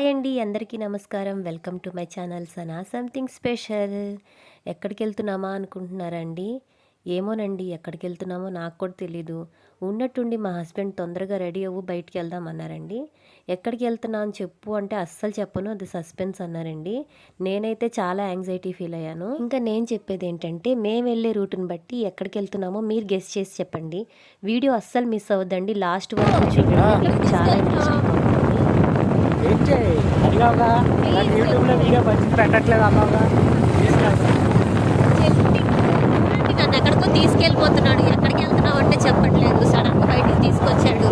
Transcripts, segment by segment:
Hi అండి అందరికీ నమస్కారం. Welcome to my channel Sana something special. ఎక్కడికి వెళ్తున్నామా అనుకుంటున్నారండి? ఏమోనండి ఎక్కడికి వెళ్తున్నామో నాకు కూడా తెలీదు. ఉన్నట్టుండి మా హస్బెండ్ తొందరగా రెడీ అవ్వు బయటికి వెళ్దాం అన్నారండి. ఎక్కడికి వెళ్తున్నా అని చెప్పు అంటే అస్సలు చెప్పను అది సస్పెన్స్ అన్నారండి. నేనైతే చాలా యాంగ్జైటీ ఫీల్ అయ్యాను. ఇంకా నేను చెప్పేది ఏంటంటే మేము వెళ్ళే రూట్ని బట్టి ఎక్కడికి వెళ్తున్నామో మీరు గెస్ట్ చేసి చెప్పండి. వీడియో అస్సలు మిస్ అవ్వద్దండి. లాస్ట్ వరకు చూడండి. చాలా చేయి. అడిగావుగా నాకు యూట్యూబ్లో వీడియో మంచి పెట్టట్లేదు అన్నావుగా తీసుకెళ్తా నన్ను ఎక్కడికో తీసుకెళ్ళిపోతున్నాడు. ఎక్కడికి వెళ్తున్నావు అంటే చెప్పట్లేదు. సడన్ బయటికి తీసుకొచ్చాడు.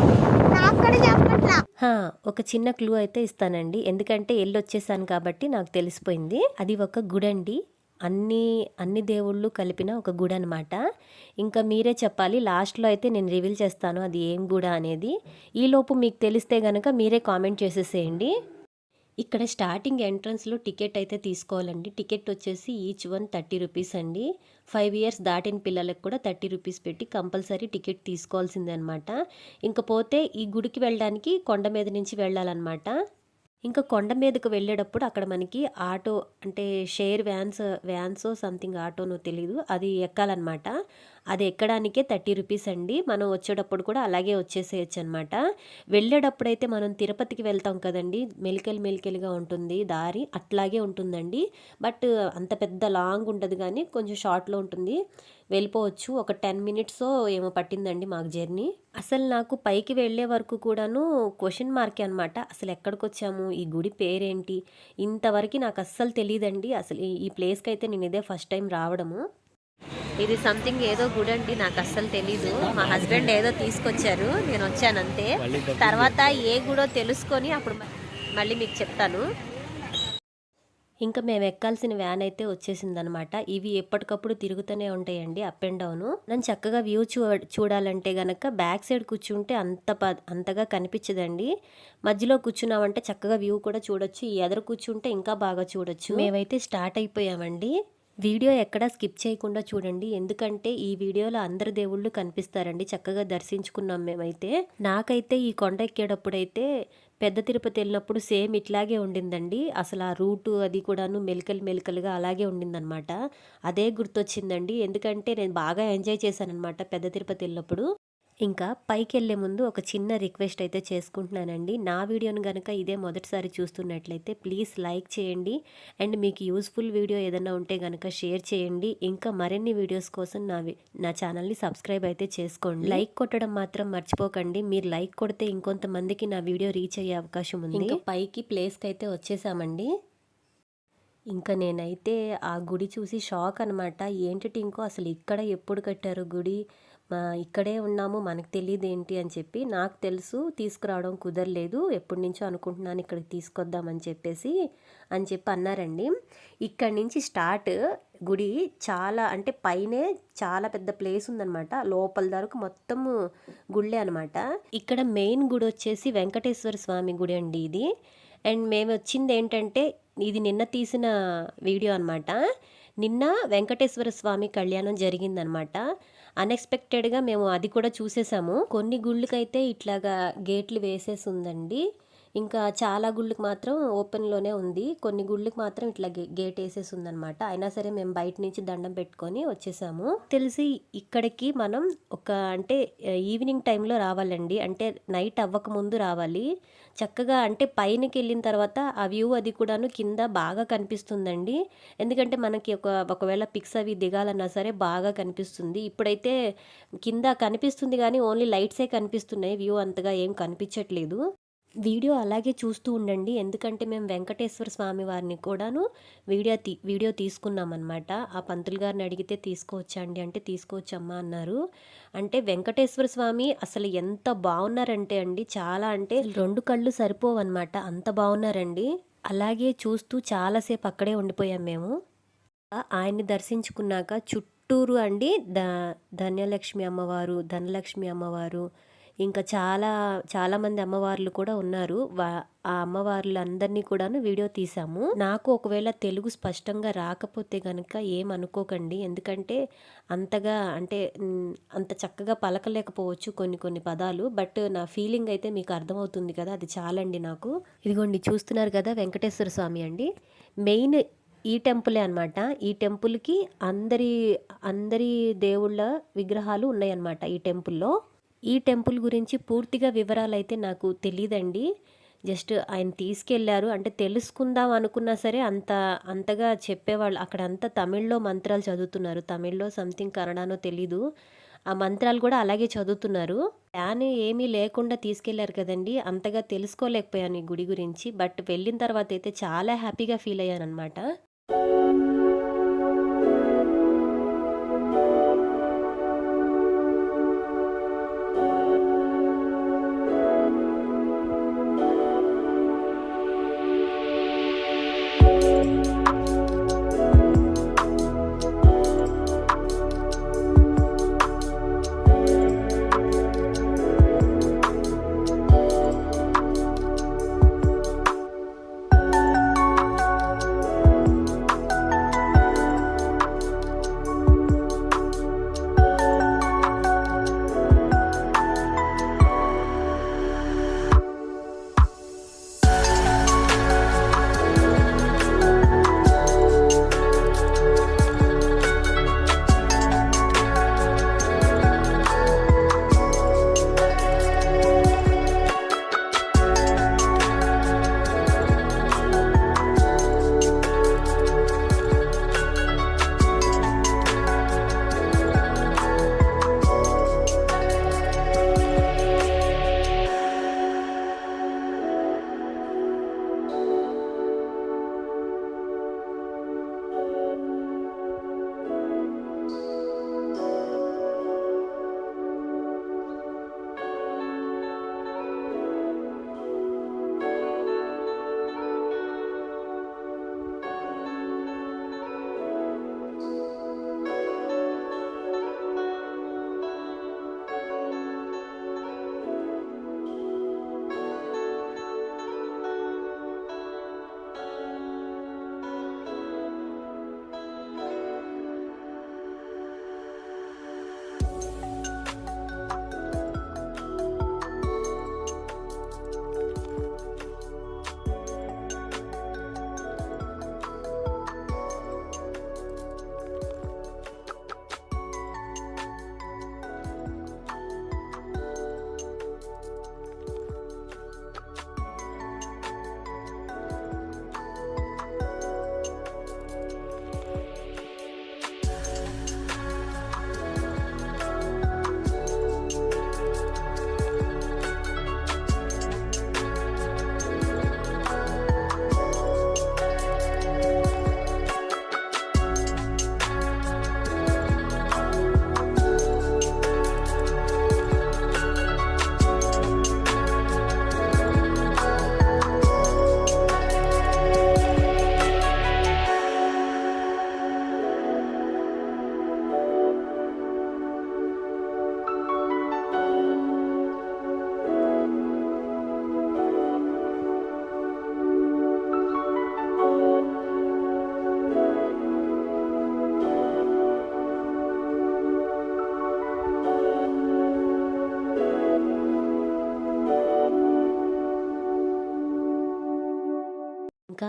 ఒక చిన్న క్లూ అయితే ఇస్తానండి. ఎందుకంటే ఎల్లు వచ్చేసాను కాబట్టి నాకు తెలిసిపోయింది. అది ఒక గుడి అండి అన్ని అన్ని దేవుళ్ళు కలిపిన ఒక గుడి అనమాట ఇంకా మీరే చెప్పాలి లాస్ట్లో అయితే నేను రివీల్ చేస్తాను అది ఏం గుడ అనేది. ఈలోపు మీకు తెలిస్తే గనక మీరే కామెంట్ చేసేసేయండి. ఇక్కడ స్టార్టింగ్ ఎంట్రన్స్లో టికెట్ అయితే తీసుకోవాలండి. టికెట్ వచ్చేసి ఈచ్ వన్ థర్టీ రూపీస్ అండి. ఫైవ్ ఇయర్స్ దాటిన పిల్లలకు కూడా థర్టీ రూపీస్ పెట్టి కంపల్సరీ టికెట్ తీసుకోవాల్సిందనమాట. ఇంకపోతే ఇంక పోతే ఈ గుడికి వెళ్ళడానికి కొండ మీద నుంచి వెళ్ళాలన్నమాట ఇంకా కొండ మీదకు వెళ్ళేటప్పుడు అక్కడ మనకి ఆటో అంటే షేర్ వ్యాన్స్ వ్యాన్సో సంథింగ్ ఆటోనో తెలీదు. అది ఎక్కాలన్నమాట అది ఎక్కడానికే థర్టీ రూపీస్ అండి. మనం వచ్చేటప్పుడు కూడా అలాగే వచ్చేసేయచ్చు అనమాట వెళ్ళేటప్పుడైతే మనం తిరుపతికి వెళ్తాం కదండి. మెలికలు మెలికలుగా ఉంటుంది దారి అట్లాగే ఉంటుందండి. బట్ అంత పెద్ద లాంగ్ ఉంటుంది కానీ కొంచెం షార్ట్లో ఉంటుంది. వెళ్ళిపోవచ్చు. ఒక టెన్ మినిట్స్ ఏమో పట్టిందండి మాకు జర్నీ. అసలు నాకు పైకి వెళ్ళే వరకు కూడాను క్వశ్చన్ మార్కే అనమాట. అసలు ఎక్కడికి వచ్చాము ఈ గుడి పేరేంటి? ఇంతవరకు నాకు అస్సలు తెలియదండి అసలు ఈ ప్లేస్కి అయితే నేను ఇదే ఫస్ట్ టైం రావడము. ఇది సంథింగ్ ఏదో గుడి అండి నాకు అస్సలు తెలీదు. మా హస్బెండ్ ఏదో తీసుకొచ్చారు నేను వచ్చాను అంతే. తర్వాత ఏ గుడో తెలుసుకొని అప్పుడు మ- మళ్ళీ మీకు చెప్తాను. ఇంకా మేము ఎక్కాల్సిన వ్యాన్ అయితే వచ్చేసిందనమాట. ఇవి ఎప్పటికప్పుడు తిరుగుతూనే ఉంటాయండి అప్ అండ్ డౌన్ నన్ను చక్కగా వ్యూ చూ చూడాలంటే గనక బ్యాక్ సైడ్ కూర్చుంటే అంత ప అంతగా కనిపించదండి. మధ్యలో కూర్చున్నామంటే చక్కగా వ్యూ కూడా చూడొచ్చు. ఈ ఎదురు కూర్చుంటే ఇంకా బాగా చూడొచ్చు. మేమైతే స్టార్ట్ అయిపోయామండి. వీడియో ఎక్కడా స్కిప్ చేయకుండా చూడండి. ఎందుకంటే ఈ వీడియోలో అందరు దేవుళ్ళు కనిపిస్తారండి. చక్కగా దర్శించుకున్నాం మేమైతే. నాకైతే ఈ కొండ ఎక్కేటప్పుడైతే పెద్ద తిరుపతి వెళ్ళినప్పుడు సేమ్ ఇట్లాగే ఉండిందండి. అసలు ఆ రూటు అది కూడాను మెలికలు మెలికలుగా అలాగే ఉండిందనమాట అదే గుర్తొచ్చిందండి. ఎందుకంటే నేను బాగా ఎంజాయ్ చేశానమాట పెద్ద తిరుపతి వెళ్ళినప్పుడు. ఇంకా పైకి వెళ్ళే ముందు ఒక చిన్న రిక్వెస్ట్ అయితే చేసుకుంటున్నానండి. నా వీడియోను కనుక ఇదే మొదటిసారి చూస్తున్నట్లయితే ప్లీజ్ లైక్ చేయండి. అండ్ మీకు యూస్ఫుల్ వీడియో ఏదైనా ఉంటే కనుక షేర్ చేయండి. ఇంకా మరిన్ని వీడియోస్ కోసం నా నా ఛానల్ని సబ్స్క్రైబ్ అయితే చేసుకోండి. లైక్ కొట్టడం మాత్రం మర్చిపోకండి. మీరు లైక్ కొడితే ఇంకొంతమందికి నా వీడియో రీచ్ అయ్యే అవకాశం ఉంది. ఇంకా పైకి ప్లేస్కి అయితే వచ్చేసామండి. ఇంకా నేనైతే ఆ గుడి చూసి షాక్ అనమాట ఏంటి ఇంకో అసలు ఇక్కడ ఎప్పుడు కట్టారు గుడి? ఇక్కడే ఉన్నాము మనకు తెలియదు ఏంటి అని చెప్పి నాకు తెలుసు తీసుకురావడం కుదరలేదు ఎప్పటి నుంచో అనుకుంటున్నాను ఇక్కడికి తీసుకొద్దామని చెప్పేసి అని చెప్పి అన్నారండి. ఇక్కడి నుంచి స్టార్ట్ గుడి చాలా అంటే పైనే చాలా పెద్ద ప్లేస్ ఉందన్నమాట. లోపల వరకు మొత్తము గుళ్ళే అనమాట ఇక్కడ మెయిన్ గుడి వచ్చేసి వెంకటేశ్వర స్వామి గుడి అండి ఇది. అండ్ మేము వచ్చింది ఏంటంటే ఇది నిన్న తీసిన వీడియో అనమాట నిన్న వెంకటేశ్వర స్వామి కళ్యాణం జరిగిందనమాట అన్ఎక్స్పెక్టెడ్గా మేము అది కూడా చూసేసాము. కొన్ని గుళ్ళకైతే ఇట్లాగా గేట్లు వేసేసి ఉందండి. ఇంకా చాలా గుళ్ళకి మాత్రం ఓపెన్లోనే ఉంది. కొన్ని గుళ్ళకి మాత్రం ఇట్లా గే గేట్ వేసేసి ఉందనమాట అయినా సరే మేము బయట నుంచి దండం పెట్టుకొని వచ్చేసాము. తెలిసి ఇక్కడికి మనం ఒక అంటే ఈవినింగ్ టైంలో రావాలండి. అంటే నైట్ అవ్వక ముందు రావాలి. చక్కగా అంటే పైనకి వెళ్ళిన తర్వాత ఆ వ్యూ అది కూడాను కింద బాగా కనిపిస్తుందండి. ఎందుకంటే మనకి ఒక ఒకవేళ పిక్స్ అవి దిగాలన్నా సరే బాగా కనిపిస్తుంది. ఇప్పుడైతే కింద కనిపిస్తుంది కానీ ఓన్లీ లైట్సే కనిపిస్తున్నాయి. వ్యూ అంతగా ఏం కనిపించట్లేదు. వీడియో అలాగే చూస్తూ ఉండండి. ఎందుకంటే మేము వెంకటేశ్వర స్వామి వారిని కూడాను వీడియో తీ వీడియో తీసుకున్నామన్నమాట. ఆ పంతులు గారిని అడిగితే తీసుకోవచ్చా అండి? అంటే తీసుకోవచ్చమ్మా అన్నారు. అంటే వెంకటేశ్వర స్వామి అసలు ఎంత బాగున్నారంటే అండి చాలా అంటే రెండు కళ్ళు సరిపోవన్నమాట. అంత బాగున్నారండి. అలాగే చూస్తూ చాలాసేపు అక్కడే ఉండిపోయాం మేము. ఆయన్ని దర్శించుకున్నాక చుట్టూరు అండి ధ ధన్యలక్ష్మి అమ్మవారు ధనలక్ష్మి అమ్మవారు ఇంకా చాలా చాలామంది అమ్మవార్లు కూడా ఉన్నారు. వా- ఆ అమ్మవార్లందరినీ కూడాను వీడియో తీసాము. నాకు ఒకవేళ తెలుగు స్పష్టంగా రాకపోతే కనుక ఏమనుకోకండి ఎందుకంటే అంతగా అంటే అంత చక్కగా పలకలేకపోవచ్చు కొన్ని కొన్ని పదాలు. బట్ నా ఫీలింగ్ అయితే మీకు అర్థమవుతుంది కదా అది చాలండి నాకు. ఇదిగోండి చూస్తున్నారు కదా వెంకటేశ్వర స్వామి అండి. మెయిన్ ఈ టెంపులే అనమాట ఈ టెంపుల్కి అందరి అందరి దేవుళ్ళ విగ్రహాలు ఉన్నాయన్నమాట ఈ టెంపుల్లో. ఈ టెంపుల్ గురించి పూర్తిగా వివరాలు అయితే నాకు తెలియదండి జస్ట్ ఆయన తీసుకెళ్ళారు. అంటే తెలుసుకుందాం అనుకున్నా సరే అంత అంతగా చెప్పేవాళ్ళు అక్కడ అంతా తమిళ్ళో మంత్రాలు చదువుతున్నారు. తమిళ్ళో సంథింగ్ కన్నడానో తెలీదు. ఆ మంత్రాలు కూడా అలాగే చదువుతున్నారు. ప్లాన్ ఏమీ లేకుండా తీసుకెళ్ళారు కదండి. అంతగా తెలుసుకోలేకపోయాను ఈ గుడి గురించి. బట్ వెళ్ళిన తర్వాత అయితే చాలా హ్యాపీగా ఫీల్ అయ్యాను అనమాట ఇంకా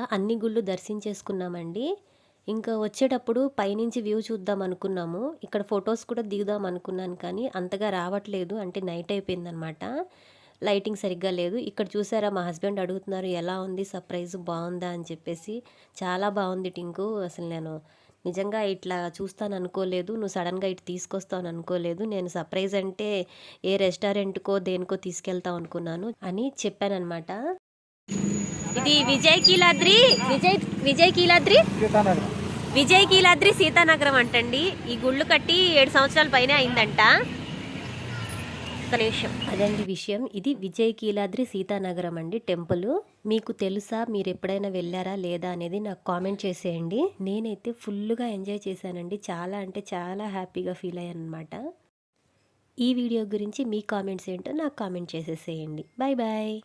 అన్ని గుళ్ళు దర్శించేసుకున్నామండి. ఇంకా వచ్చేటప్పుడు పైనుంచి వ్యూ చూద్దాం అనుకున్నాము. ఇక్కడ ఫొటోస్ కూడా దిగుదాం అనుకున్నాను కానీ అంతగా రావట్లేదు. అంటే నైట్ అయిపోయిందనమాట లైటింగ్ సరిగ్గా లేదు. ఇక్కడ చూసారా మా హస్బెండ్ అడుగుతున్నారు ఎలా ఉంది? సర్ప్రైజ్ బాగుందా? అని చెప్పేసి. చాలా బాగుంది టింకు. అసలు నేను నిజంగా ఇట్లా చూస్తాను అనుకోలేదు. నువ్వు సడన్గా ఇటు తీసుకొస్తావు అనుకోలేదు. నేను సర్ప్రైజ్ అంటే ఏ రెస్టారెంట్కో దేనికో తీసుకెళ్తావు అనుకున్నాను అని చెప్పానమాట ఇది విజయ్ కీలాద్రి విజయ్ విజయ్ కీలాద్రి? విజయ్ కీలాద్రి సీతానగరం అంటండి. ఈ గుళ్ళు కట్టి ఏడు సంవత్సరాల పైన అయిందంట. నిమిషం. అదండి విషయం. ఇది విజయ్ కీలాద్రి సీతానగరం అండి టెంపుల్. మీకు తెలుసా మీరు ఎప్పుడైనా వెళ్ళారా లేదా అనేది నాకు కామెంట్ చేసేయండి. నేనైతే ఫుల్గా ఎంజాయ్ చేశానండి. చాలా అంటే చాలా హ్యాపీగా ఫీల్ అయ్యాను అనమాట ఈ వీడియో గురించి మీ కామెంట్స్ ఏంటో నాకు కామెంట్ చేసేసేయండి. Bye bye